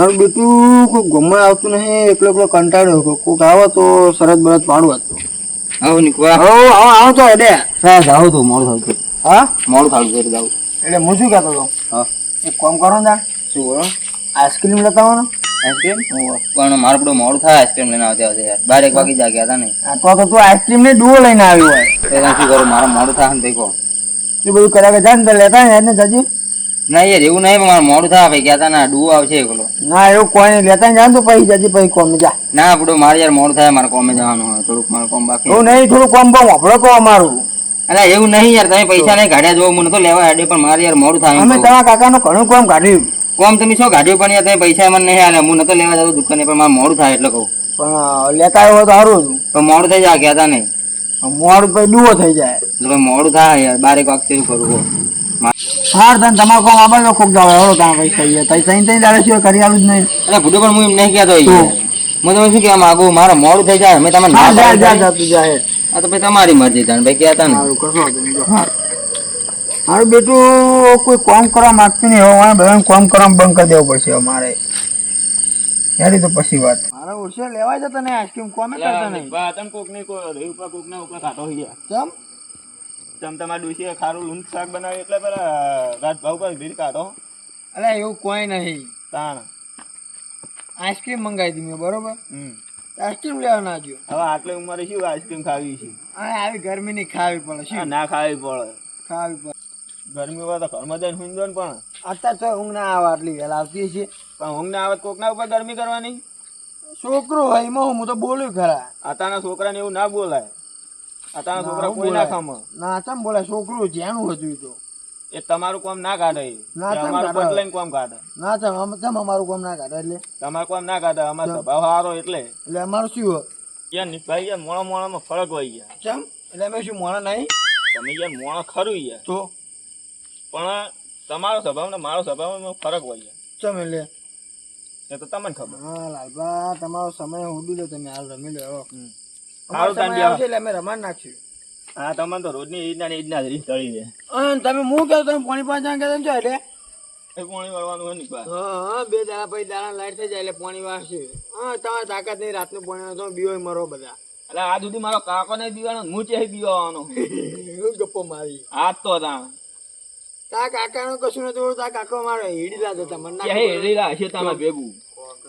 મારું બેટું કોઈ ગમવા આવતું નહીં એકલો એકલો કંટાળ્યો કોઈક આવો આવે તો સરસ બરત પાડું હતું આવો નીકળવા હો આવો આવો તો અડે હા જાવ તો મોડું થયું હા? મોડું થયું ઘરે જાવ એટલે હું શું કહેતો હતો? હા. એક કામ કરો ને શું બોલો? આઈસ્ક્રીમ લેતા આવો ને આઈસ્ક્રીમ પણ મારે પડો મોડું થાય આઈસ્ક્રીમ લઈને આવતા આવતે યાર. બાર એક વાગે જા ગયા હતા ને. આ તો તો તું આઈસ્ક્રીમ ને ડુઓ લઈને આવ્યો હોય. તો એને શું કરું? મારે મોડું થાય ને દેખો એ બધું કર્યા કે જાય ને લેતા ને જજી. ના યાર એવું નહીં મારે મોડું થાય ભાઈ ગયા ના ડૂ આવશે એકલો. ના એવું કોઈ નહીં લેતા જાય તો પછી જતી પછી કોમ જા. ના બધું મારે યાર મોડું થાય મારે કોમે જવાનું હોય થોડુંક મારે કોમ બાકી એવું નહીં થોડું કોમ બમ વાપરો કહો મારું અરે એવું નહીં યાર તમે પૈસા નહીં ગાડ્યા જોવો મને તો લેવા હેડે પણ મારે યાર મોડું થાય અમે તમારા કાકાનું ઘણું કોમ કાઢ્યું. કોમ તમે શું કાઢ્યું પણ યાર તમે પૈસા મને નહીં હાલે હું નતો લેવા જતો દુકાને પણ મારે મોડું થાય એટલે કહું. પણ લેતા આવ્યો તો સારું હતું પણ મોડું થઈ જાય ગયા તા નહીં મોડું પછી ડૂવો થઈ જાય. મોડું થાય યાર બારેક વાગ એવું કરવું. હાર તને તમારો કોમ આબાદ તો ખૂબ જાવ એવડો કામ કઈ કહીએ તઈ તઈ તઈ દાડે સિવાય કરી આવું જ નહીં. અરે ભૂડો પણ હું એમ નહીં કહેતો. હું તમે શું કહેવા માંગુ? મારો મોડું થઈ જાય મેં તમને ના જા જા જા તું જા આ તો ભાઈ તમારી મરજી જાણ ભાઈ કહેતા ને સારું કશો નહીં. મારું બેટું કોઈ કોમ કરવા માંગતું નહીં હવે બધાને કોમ કરવા બંધ કરી દેવું પડશે અમારે. ત્યારે યારી તો પછી વાત. મારે ઓછે લેવા જતા નહીં આઈસ્ક્રીમ કોમે કરતા નહીં. કેમ? તમ તમારા ડોશીએ ખારું લૂંટ શાક બનાવ્યું એટલે પેલા રાજભાવ પર ભીડ કાઢો. અરે એવું કોઈ નહીં. તાણ. આઈસ્ક્રીમ મંગાવી હતી મેં બરોબર? આઈસ્ક્રીમ લેવા ના જો હવે આટલી ઉંમરે શું આઈસ્ક્રીમ ખાવી છે? અને આવી ગરમીની ખાવી પડે શું? ના ખાવી પડે. ખાવી પડે. ગરમી હોય તો ઘરમાં જઈને હુંઈ ને પણ. અત્યારે તો ઊંઘ ના આવે આટલી વહેલા આવતી છે પણ ઊંઘ ના આવે કોક કોકના ઉપર ગરમી કરવાની? છોકરો હોય એમાં હું તો બોલ્યું ખરા. અત્યારના છોકરાને એવું ના બોલાય. આતાના છોકરા કોઈ ના બોલાય. ના ચમ બોલે છોકરું જેનું હતું તો. એ તમારું કામ ના કાઢે. ના, અમારું બદલાઈને કામ કાઢે. ના ચમ ચમ અમારું કામ ના કાઢે એટલે. તમારું કામ ના કાઢે અમારો સ્વભાવ સારો એટલે. એટલે અમારું શું યાર નિભાઈ યાર મોણા મોણામાં ફરક હોય યાર. ચમ એટલે અમે શું મોણા નહીં? તમે યાર મોણા ખરું યાર. તો? પણ તમારો સ્વભાવ ને મારો સ્વભાવમાં ફરક હોય યાર. ચમ એટલે? એ તો તમને ખબર. હા લાલબા તમારો સમય ઉડી લો તમે હાલ રમી લો. સારું સમય આવશે એટલે અમે રમાડ નાખશું. હા તમને તો રોજની ઈદના ને ઈદના જ રીત ચડી છે. તમે હું કહો તમે પાણી પાંચ જણ કહેતા છો એટલે? એ પાણી વાળવાનું હોય ને હા હા બે દાડા પછી દાડા લાઈટ થઈ જાય એટલે પોણી વાળશે. હા તમારે તાકાત નહીં રાતનું પાણી વાળો બીઓ મરો બધા. એટલે આ સુધી મારો કાકો નહીં પીવાનો હું ચે પીવાનો ગપ્પો મારી. આ તો તાણ. તા કાકાનું કશું નથી બોલતું તા કાકો મારે હેડીલા જતા મને હશે તમે ભેગું.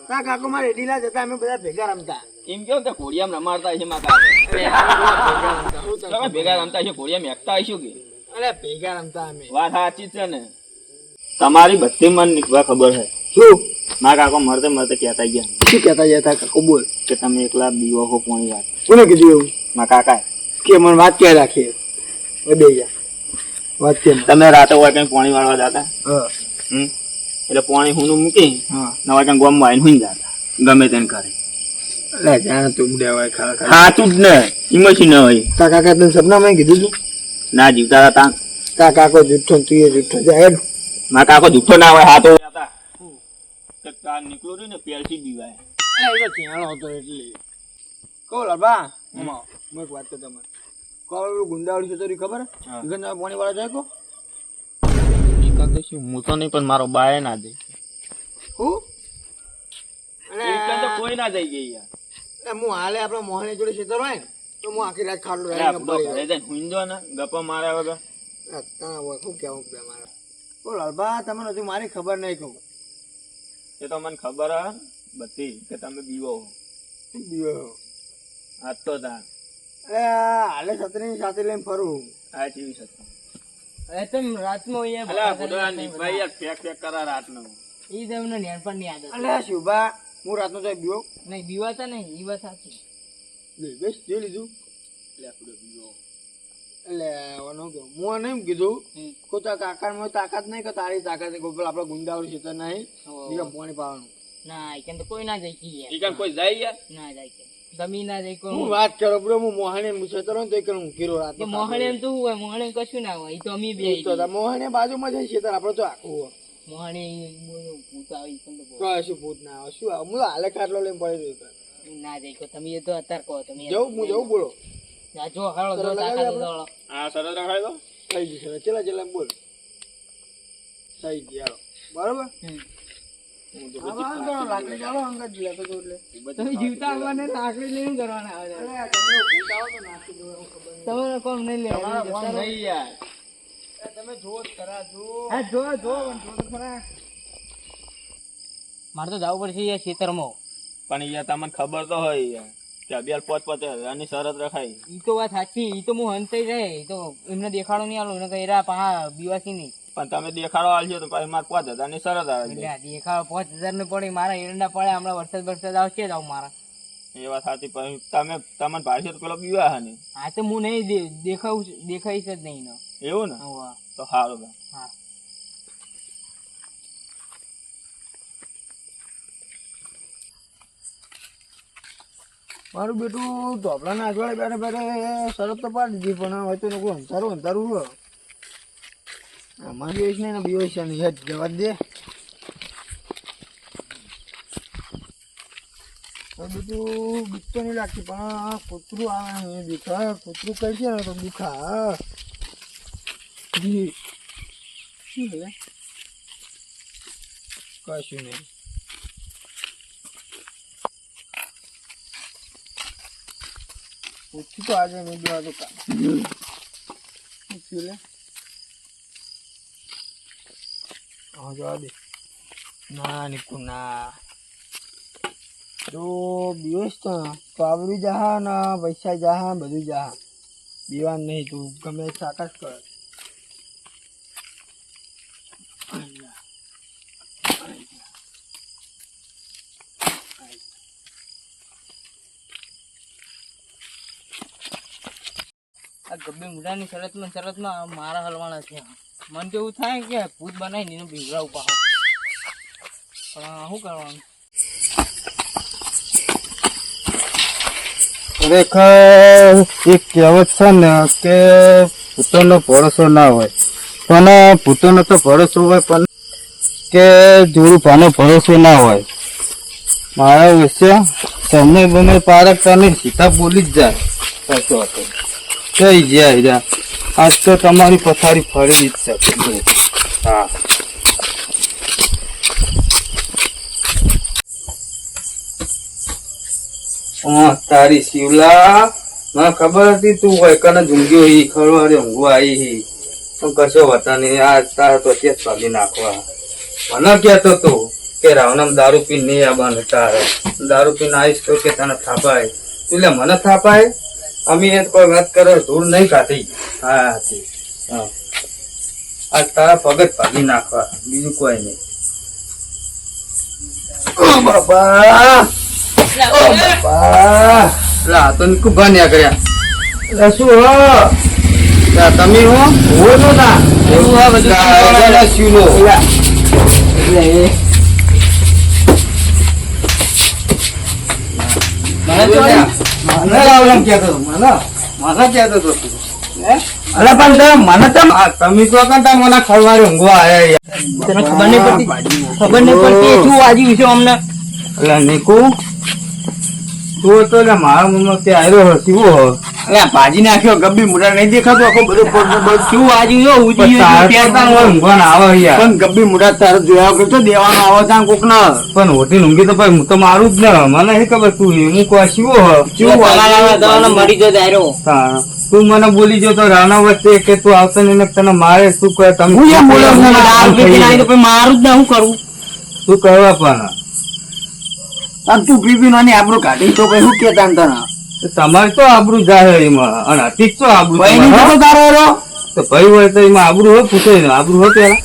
તા કાકો મારે હેડીલા જતા અમે બધા ભેગા રમતા. એમ કેવો કે ઘોડિયામાં રમાડતા મારા તમે ભેગા રમતા છો ઘોડિયામાં એકતા હશું કે? અરે ભેગા રમતા અમે. વાત સાચી છે ને. તમારી બધી મન નીકળવા ખબર છે. શું? મા કાકો મરતે મરતે કહેતા ગયા. શું કહેતા જતા કાકો? બોલ. કે તમે એકલા બીવો હો પોણી વાત? કોને કીધું એવું? મા કાકા કે મને વાત ક્યાં રાખીએ બે ગયા વાત કેમ? તમે રાતે હોય કઈ પાણી વાળવા જતા? એટલે પાણી હું મૂકી હા. નવા કઈ ગોમ આવીને હું જતા. ગમે તેને કરે. લે જાણ તું સાચું જ ને. હોય. તા કાકા તને સપનામાં કીધું તું? ના જીવતા હતા તા. કાકો જુઠ્ઠો તું એ જુઠ્ઠો જાય હેડ. કાકો દુઃખો ના હોય હાથો નીકળું રહ્યું ને પેરસી દીવાય એ ચેણો હતો એટલે. કહો લાબા હું એક વાત કહું તમારે કોલ ગુંદાવડી છે તરી ખબર. ગંદા પાણી વાળા જાય કો? હું તો નહીં પણ મારો બાય ના દે. હું? અને કોઈ ના જઈ ગઈ યાર. એટલે હું હાલે આપણા મોહની જોડે ખેતર હોય ને તો હું આખી રાત ને ગપ્પા માર્યા વગર. મારે? બોલ તમને હજુ મારી ખબર નહીં કહું એ તો મને ખબર બધી કે તમે બીવો હો. આજ તો તા અરે હાલે છત્રીની સાથે લઈને ફરું. આ જેવી છે અરે તેમ રાતમાં અહીંયા અલા બુડા ની ભાઈ યાર ફેક ફેક કરા રાતનો. ઈ તમને નેનપણની આદત અલે શુભા હું રાતનો તો બીવો? નહીં બીવાતા નહીં ઈ વાત સાચી નહીં બેસ જે લીધું. એટલે આપણો બીવો. એટલે વાનું કે હું નહીં કીધું હમ. કોઈ તારા કાકામાં તાકાત નહીં કે તારી તાકાત નહીં. કોઈ પેલા આપણે ગુંદાવડી છે તો નહીં બીજા પાણી પાવાનું. ના કેમ તો કોઈ ના જાય કી ઈ કોઈ જાય યાર? ના જાય કે. તમે ના જાય કોઈ. હું વાત કરો બ્રો હું મોહણે તો એક હું કીરો રાત મોહણે એમ તો શું હોય મોહણે કશું ના હોય ઈ તો અમે બે તો મોહણે બાજુમાં છે આપણે તો આખું હોય. મોહણે ભૂત આવી કેમ કશું ભૂત ના આવે. શું આવે? હું હાલે ખાટલો લઈને પડી રહ્યો ના જાય. તમે એ તો અત્યારે કહો તમે જવું હું જવું બોલો. જા જો હાલો જો તરત તાકાત લગાવી દોડો આ સરસ રખાય તો થઈ ગયું ચલા ચલા બોલ. થઈ હાલો. બરાબર? તમારે કોમ નહીં લેવાનું તમે જો જ જો હા જો જો જો તો ખરા. મારે તો જવું પડશે યાર ખેતરમાં. પણ યાર તમને ખબર તો હોય યાર કે અગિયાર પોચ પોચ આની શરત રખાય. ઈ તો વાત સાચી ઈ તો હું હંતાઈ જાય ઈ તો એમને દેખાડો નહીં આલો એને કઈ પા બીવાસી નહીં. પણ તમે દેખાડો આલશો તો પછી મારે પાંચ હજારની શરત આવે એટલે દેખાડો પાંચ હજાર ને પડે મારા એરંડા પડે હમણાં વરસાદ વરસાદ આવશે જ આવું મારા. એ વાત સાચી પણ તમે તમને ભાડશે તો પેલો પીવા હે ને હા તો હું નહીં દે- દેખાવું છું- દેખાઈશ જ નહીં એવું ને. તો સારું હા. મારું બેટું ઢોપલા ના અજવાળે બેઠે બેઠે શરત તો પાડી દીધી પણ હવે તો લોકો અંધારું અંધારું હોય આમાં જોઈશ ને છે ને હેડ જવા દે. બીજું બેટું બીક તો નહીં લાગતી પણ કૂતરું આવે દેખા કૂતરું કઈ છે ને તો દુખા શું છે કશું નહીં પૂછી તો આજે નહીં દેવા તો કામ પૂછી લે હા જવા દે ના નીકુ ના જો બીઓસ તો તો આવડી જહા ને પૈસા જહા બધું જહા બીવાન નહીં તું ગમે સાકાશ કર આ ગબ્બે મુંડાની શરતમાં શરતમાં મારા હલવાના છે. મને તો થાય કે ભૂત બનાવીને એનું બીવડાવું પાછું પણ શું કરવાનું? ખરેખર ભરોસો ના હોય. પણ ભૂતોનો તો ભરોસો હોય પણ કે જોડું ભાનો ભરોસો ના હોય. મારા વિશે તમને બને પારક તને સીધા બોલી જ જાય. સાચો હતો જઈ ગયા હીરા આજ તો તમારી પથારી ફરી જ શકે હા. તારી શિવલા. મને ખબર હતી તું હોય કને ઝુંગ્યો હી ખરવાડે ઊંઘવા આવી હી પણ કશો વતા નહીં. આ તાર તો ત્યાં જ નાખવા. મને કહેતો તું કે રાવણમ દારૂ પીને નહીં આવવાનું તારે. દારૂ પીને આવીશ તો કે તને થાપાય. તું લે મને થાપાય? અમે કોઈ વાત કરો ધૂળ નહીં કાઢી. હા હતી હા. આ તારા પગત ભાગી નાખવા. બીજું કોઈ નહીં. ઓ બાપા! ઓ બાપા! લે તો નીકુ ભાન્યા કર્યા. શું હો? તમે હો? હો નો. ના એવું આ બધું મને તો મને લાવવાનું કહેતો હતો, મને મને કહેતો હતો અરે પણ તમે મને તો તમે તો કંટા મને ખરવાડે ઊંઘવા આયા તને ખબર નહીં પડતી? ખબર નહીં પડતી શું વાજ્યું છે અમને? એટલે નીકુ તું તો મારા મમ્મી તે આવ્યો હસીવો હો અરે ભાજી નાખ્યો ગબ્બી મુઢા નહીં દેખાતો આખો બધો શું આજુ ઉજી પણ તો આવે યાર. ગબ્બી મુઢા તારે જોયા વગર તો દેવાનો આવે ત્યાં કોક ના પણ હોટેલ ઊંઘી તો ભાઈ હું તો મારું જ ને મને નહીં ખબર તું હું કોઈ શીવો શું મરી જો દાયરો. તું મને બોલી જો તો રાણા વચ્ચે કે તું આવશે ને તને મારે શું કહે તમે હું એમ તો પછી મારું જ ને હું કરવું શું કરવા પણ આમ તું પીપી નો નાની આબરૂ કાઢી તો કઈ શું કેતા તને? તમારે તો આબરું જાય એમાં અને અતિક તો આબરું ભાઈ તારો તો ભાઈ હોય તો એમાં આબરું હોય પૂછે ને આબરું હોય પેલા.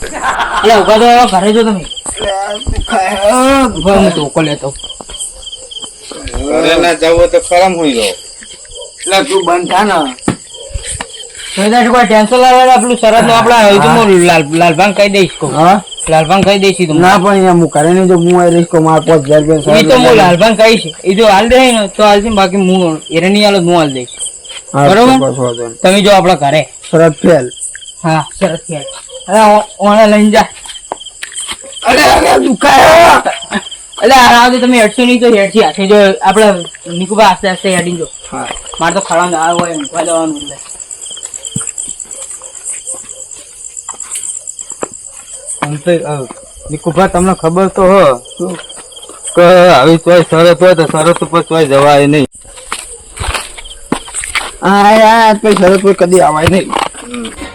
એટલે ઊભા તો ઘરે જો તમે. ભાઈ હું ધોકો લેતો. ઘરે ના જવું તો ખરામ હોય રહો. એટલે તું બંધ થા ને. કોઈ ટેન્શન લાવે આપણું શરતનું આપડા એ તો હું લાલ લાલભાંગ કહી દઈશ કહું. હા. લાલભાંગ કહી દઈશ ઈ તો ના પણ અહીંયા હું કરે નહીં જો હું આવી રહીશ માર પાંચ હજાર રૂપિયા એ તો હું લાલભાંગ કહીશ. એ જો હાલ દે ને તો હાલ બાકી હું એને નહીં હાલો હું હાલ દઈશ. બરોબર? તમે જો આપણા ઘરે. શરત ફેલ. હા સરસ ફેલ. અરે ઓને લઈને જા. અરે અરે દુખાયો. એટલે આ તમે હેડશો નહીં તો હેડશી. હાથે જો આપડે નિકુબા આસ્તે આસ્તે હેડી જો. મારે તો ખાવાનું આવે હોય ઊંઘવા જવાનું એટલે નિકુભા તમને ખબર તો હો કે આવી ચોય શરત હોય તો શરત ઉપર ચોય જવાય નહીં હા યાર કઈ શરત પર કદી આવાય નહીં